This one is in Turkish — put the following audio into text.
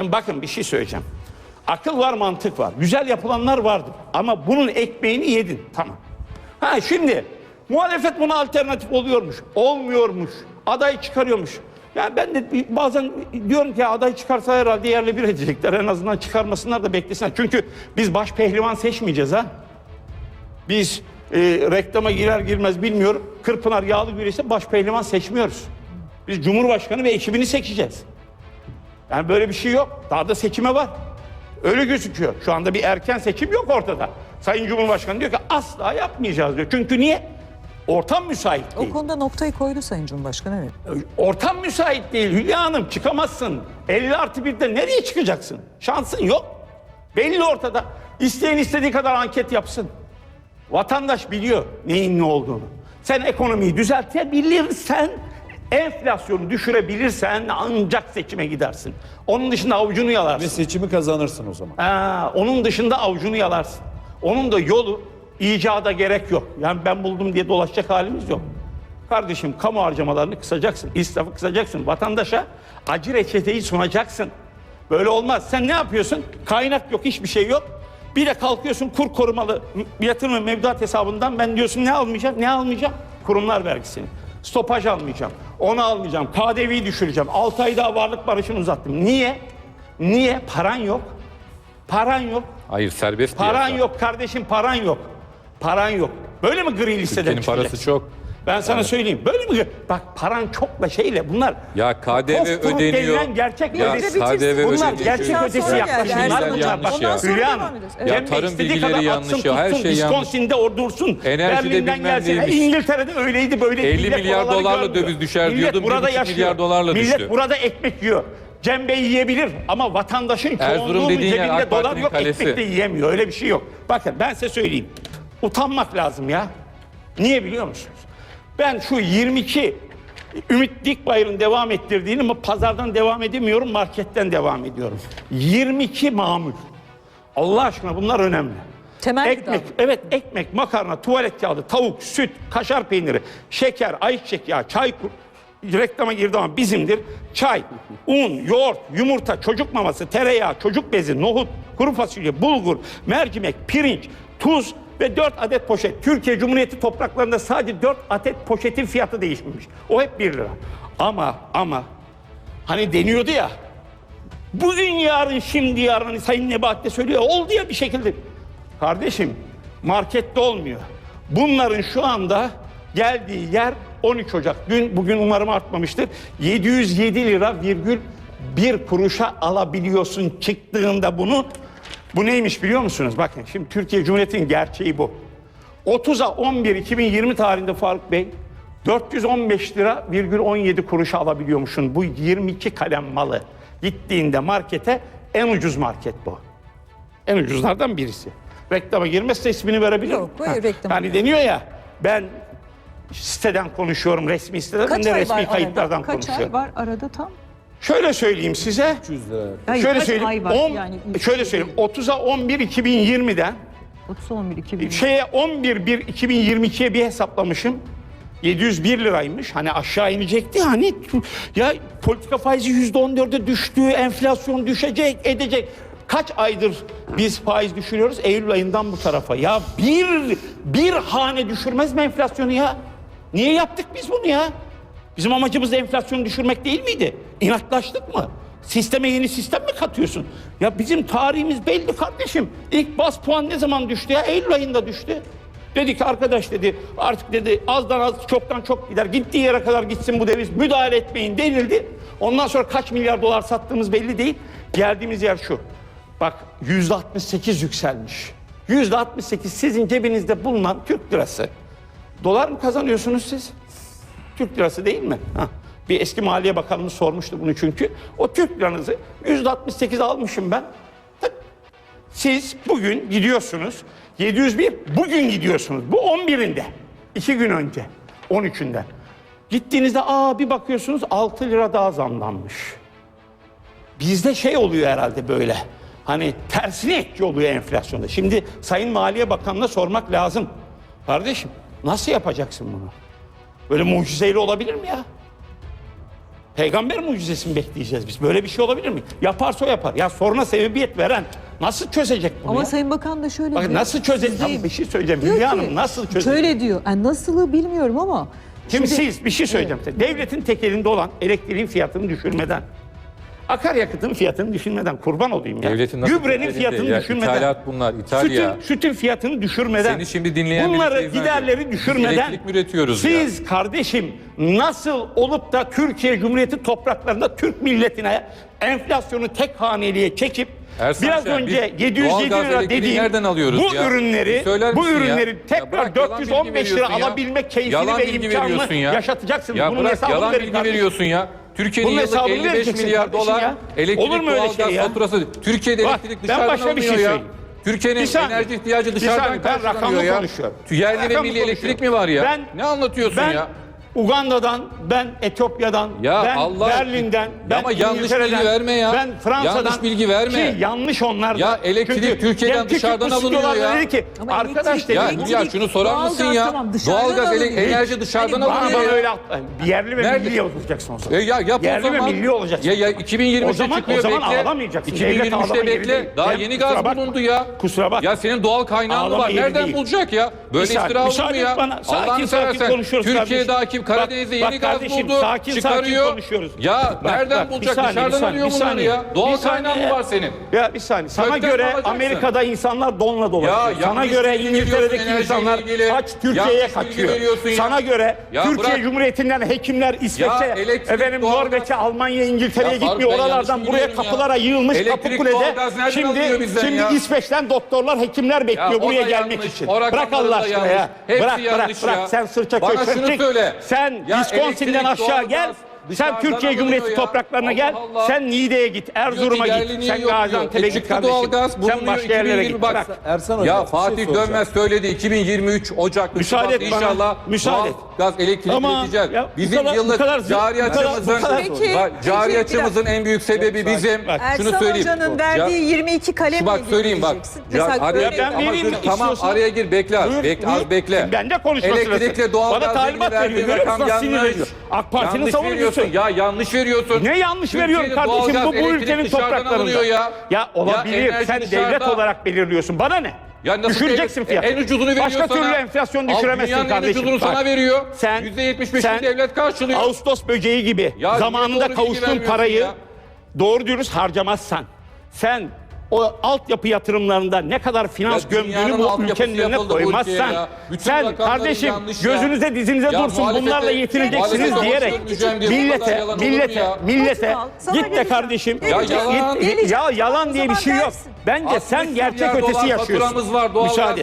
Şimdi bakın bir şey söyleyeceğim. Akıl var, mantık var. Güzel yapılanlar vardır. Ama bunun ekmeğini yedin. Tamam. Ha şimdi muhalefet buna alternatif oluyormuş. Olmuyormuş. Aday çıkarıyormuş. Yani ben de bazen diyorum ki aday çıkarsa herhalde yerle bir edecekler. En azından çıkarmasınlar da beklesinler. Çünkü biz baş pehlivan seçmeyeceğiz ha. Biz e, reklama girer girmez bilmiyorum. Kırpınar yağlı güreşte baş pehlivan seçmiyoruz. Biz Cumhurbaşkanı ve ekibini seçeceğiz. Yani böyle bir şey yok. Daha da seçime var. Öyle gözüküyor. Şu anda bir erken seçim yok ortada. Sayın Cumhurbaşkanı diyor ki asla yapmayacağız diyor. Çünkü niye? Ortam müsait O değil. konuda noktayı koydu Sayın Cumhurbaşkanı evet. Ortam müsait değil Hülya Hanım çıkamazsın. 50 artı 1'de nereye çıkacaksın? Şansın yok. Belli ortada. İsteyen istediği kadar anket yapsın. Vatandaş biliyor neyin ne olduğunu. Sen ekonomiyi düzeltebilirsen, enflasyonu düşürebilirsen ancak seçime gidersin. Onun dışında avucunu Ve yalarsın. seçimi kazanırsın o zaman. Ha, onun dışında avucunu yalarsın. Onun da yolu icada gerek yok. Yani ben buldum diye dolaşacak halimiz yok. Kardeşim kamu harcamalarını kısacaksın. İsrafı kısacaksın. Vatandaşa acı reçeteyi sunacaksın. Böyle olmaz. Sen ne yapıyorsun? Kaynak yok, hiçbir şey yok. Bir de kalkıyorsun kur korumalı yatırım ve mevduat hesabından ben diyorsun ne almayacağım? Ne almayacağım? Kurumlar vergisini. Stopaj almayacağım. Onu almayacağım. KDV'yi düşüreceğim. 6 ay daha varlık barışını uzattım. Niye? Niye? Paran yok. Paran yok. Hayır serbest Paran piyasa. yok kardeşim paran yok. Paran yok. Böyle mi gri listeden Türkiye'nin çıkacak? parası çok. Ben sana söyleyeyim. Böyle mi? Bak paran çokla şeyle bunlar. Ya KDV Kosturuk ödeniyor. denilen gerçek Ya ödesi. KDV Bunlar ödeniyor. gerçek Ondan ötesi sonra geldi. yaklaşımlar Bilgiler bunlar. yanlış Bak, ya. Ondan sonra Hülya devam Hanım. edeceğiz. Ya tarım bilgileri yanlış ya, her şey yanlış. Wisconsin'de ordursun. Enerjide Berlin'den bilmem gelsin. neymiş. İngiltere'de öyleydi böyleydi. 50 Millet milyar dolarla görmüyor. döviz düşer Millet diyordum, burada 1,5 yaşıyor. milyar dolarla Millet düştü. burada ekmek yiyor. Cem Bey yiyebilir ama vatandaşın Erzurum çoğunluğunun dediğin yer cebinde dolar Parti'nin yok, kalesi. ekmek de yiyemiyor. Öyle bir şey yok. Bakın ben size söyleyeyim. Utanmak lazım ya. Niye biliyor musunuz? Ben şu 22 Ümit Dikbayır'ın devam ettirdiğini ama pazardan devam edemiyorum, marketten devam ediyorum. 22 mamul. Allah aşkına bunlar önemli. Temel ekmek, gıda. evet ekmek, makarna, tuvalet kağıdı, tavuk, süt, kaşar peyniri, şeker, ayçiçek yağı, çay reklama girdi ama bizimdir. Çay, un, yoğurt, yumurta, çocuk maması, tereyağı, çocuk bezi, nohut, kuru fasulye, bulgur, mercimek, pirinç, tuz ve 4 adet poşet. Türkiye Cumhuriyeti topraklarında sadece 4 adet poşetin fiyatı değişmemiş. O hep 1 lira. Ama ama hani deniyordu ya Bugün yarın şimdi yarın hani Sayın Nebahat de söylüyor oldu ya bir şekilde. Kardeşim markette olmuyor. Bunların şu anda geldiği yer 13 Ocak. Dün bugün umarım artmamıştır. 707 lira virgül bir kuruşa alabiliyorsun çıktığında bunu. Bu neymiş biliyor musunuz? Bakın şimdi Türkiye Cumhuriyeti'nin gerçeği bu. 30'a 11 2020 tarihinde Faruk Bey 415 lira virgül 17 kuruşa alabiliyormuşsun bu 22 kalem malı. Gittiğinde markete en ucuz market bu. En ucuzlardan birisi. Reklama girmezse ismini verebilirim. Yok, buyur, reklama Yani deniyor ya ben siteden konuşuyorum resmi siteden Kaç de ay resmi var kayıtlardan? Kaç konuşuyorum. ay var arada tam? Şöyle söyleyeyim size. 300 lira. Hayır, şöyle kaç söyleyeyim. ay var? on- yani şöyle söyleyeyim. 30'a 11 2020'den 30 11 2020. şeye 11 1 2022'ye bir hesaplamışım. 701 liraymış. Hani aşağı inecekti hani ya politika faizi %14'e düştü, enflasyon düşecek, edecek. Kaç aydır biz faiz düşürüyoruz? Eylül ayından bu tarafa. Ya bir bir hane düşürmez mi enflasyonu ya? Niye yaptık biz bunu ya? Bizim amacımız enflasyonu düşürmek değil miydi? İnatlaştık mı? Sisteme yeni sistem mi katıyorsun? Ya bizim tarihimiz belli kardeşim. İlk bas puan ne zaman düştü ya? Eylül ayında düştü. Dedi ki arkadaş dedi artık dedi azdan az çoktan çok gider. Gittiği yere kadar gitsin bu döviz müdahale etmeyin denildi. Ondan sonra kaç milyar dolar sattığımız belli değil. Geldiğimiz yer şu. Bak yüzde 68 yükselmiş. Yüzde 68 sizin cebinizde bulunan Türk lirası. Dolar mı kazanıyorsunuz siz? Türk lirası değil mi? Ha. Bir eski Maliye Bakanımız sormuştu bunu çünkü. O Türk liranızı %68 almışım ben. Siz bugün gidiyorsunuz. 701 bugün gidiyorsunuz. Bu 11'inde. iki gün önce. 13'ünden. Gittiğinizde aa bir bakıyorsunuz 6 lira daha zamlanmış. Bizde şey oluyor herhalde böyle. Hani tersine etki oluyor enflasyonda. Şimdi Sayın Maliye Bakanı'na sormak lazım. Kardeşim nasıl yapacaksın bunu? Böyle mucizeyle olabilir mi ya? Peygamber mucizesi mi bekleyeceğiz biz? Böyle bir şey olabilir mi? Yaparsa o yapar. Ya soruna sebebiyet veren nasıl çözecek bunu Ama ya? Sayın Bakan da şöyle Bak diyor. nasıl çözecek? Tamam bir şey söyleyeceğim. Diyor Hülya ki, Hanım nasıl çözecek? Şöyle diyor. Yani nasılı bilmiyorum ama. Şimdi şimdi- siz bir şey söyleyeceğim size. Devletin tek elinde olan elektriğin fiyatını düşürmeden, akaryakıtın fiyatını düşürmeden kurban olayım ya. Devletin nasıl Gübrenin fiyatını Ya düşürmeden. ithalat bunlar, İtalya. Sütün, sütün fiyatını düşürmeden. Seni şimdi dinleyen Bunları giderleri düşürmeden. elektrik üretiyoruz ya? Siz kardeşim nasıl olup da Türkiye Cumhuriyeti topraklarında Türk milletine enflasyonu tek haneliğe çekip Ersan biraz Şen, önce biz 707 doğalgaz lira dediğim nereden alıyoruz bu ya? ürünleri söyler bu ya? ürünleri Ya tekrar bırak, bilgi 415 lira ya. alabilmek keyfini Yalan ve imkanını ya. yaşatacaksınız. Ya Bunun bırak yalan bilgi kardeşim. veriyorsun ya. Türkiye'nin yıllık hesabını 55 vereceksin milyar dolar ya. elektrik Olur mu öyle şey ya? faturası. Türkiye'de Bak, elektrik ben dışarıdan başka bir şey ya. Türkiye'nin enerji ihtiyacı dışarıdan ben karşılanıyor ya. Yerli ve milli elektrik mi var ya? Ben- ne anlatıyorsun ben ya? Uganda'dan, ben Etiyopya'dan, Ya ben Allah- Berlin'den, ben Ama yanlış bilgi verme ya. Ben Fransa'dan. Yanlış bilgi verme. Ki yanlış onlar da. Ya elektrik Çünkü Türkiye'den dışarıdan alınıyor ya. Dedi ki, Ama arkadaş dedi. Ya Hülya şunu sorar mısın doğalgaz ya? tamam, Doğalgaz, enerji dışarıdan Hani alınıyor bana ya. öyle at- yerli ve Nerede? milli olacaksın o zaman. E ya yap Yerli o ve zaman. milli olacaksın. Ya, ya 2023'te O zaman- çıkıyor o zaman bekle. ağlamayacaksın. Devlet 2023'te ağlama yeri bekle. Daha yeni gaz bulundu ya. Kusura bakma. Ya senin doğal kaynağın var? Nereden bulacak ya? Böyle iftira olur mu ya? Allah'ını seversen. konuşuyoruz Hakim Karadeniz'de Bak- yeni bak gaz kardeşim, buldu. sakin sakin çıkarıyor. konuşuyoruz. Ya Bak, nereden bak, bulacak? saniye, Dışarıdan saniye, alıyor bunları ya. Doğal kaynağın mı var senin? Ya bir saniye. Sana Kökten göre alacaksın. Amerika'da insanlar donla dolaşıyor. Ya Sana göre İngiltere'deki insanlar ilgili. aç Türkiye'ye kaçıyor. Sana göre Türkiye. Cumhuriyeti'nden hekimler İsveç'e, efendim Norveç'e, Almanya, İngiltere'ye gitmiyor. Oralardan buraya kapılara yığılmış nereden alıyor Şimdi şimdi? İsveç'ten doktorlar, hekimler bekliyor buraya gelmek için. Bırak Allah aşkına ya. Bırak bırak bırak. Sen sırça Bana köşe şunu çık. söyle. Sen Wisconsin'den aşağı gel. Doğalgaz Sen Türkiye Cumhuriyeti ya. topraklarına gel. Allah Allah. Sen Niğde'ye git, Erzurum'a git. Sen. Gaziantep'e git kardeşim. doğalgaz Sen başka yerlere 2020 git. bak. Ersan Hocam, Ya şey Fatih soracağım. Dönmez söyledi 2023 Ocak Müsaade et bana, inşallah müsaade et. gaz üreteceğiz. ya bu Bizim kadar- yıllık kadar cari açımızın cari açımızın en büyük sebebi bizim şunu Ersan söyleyeyim. Hoca'nın Ya- verdiği 22 kalem bak söyleyeyim bak. Mesela araya ama mi? tamam araya gir bekle Bekle az bekle. Ben de konuşma Elektrikle sırası. doğalgaz Bana talimat verdiği rakam yanlış. ediyor. AK Parti'nin savunucusu. Veriyorsun. Ya yanlış veriyorsun. Ne yanlış Türkiye'de veriyorum kardeşim doğalgaz, bu, bu elektrik ülkenin dışarıdan topraklarında. alınıyor ya. Ya olabilir enerji sen dışarıda. devlet olarak belirliyorsun. Bana ne? Ya nasıl Düşüreceksin en- fiyatı. En ucuzunu veriyor Başka sana. türlü enflasyon Al, düşüremezsin dünyanın kardeşim. en ucuzunu Bak, sana veriyor. Sen, %75'ini sen devlet karşılıyor. Ağustos böceği gibi Ya niye zamanında bilgi kavuştuğun vermiyorsun parayı ya? doğru dürüst harcamazsan sen o altyapı yatırımlarında ne kadar finans Ya gömdüğünü bu ülkenin önüne koymazsan sen kardeşim yanlış ya. gözünüze dizinize Ya dursun bunlarla yetineceksiniz diyerek millete millete millete git de kardeşim Ya git- yalan. git- ya yalan diye bir şey yok. Bence 60 sen gerçek ötesi yaşıyorsun. Müsaade.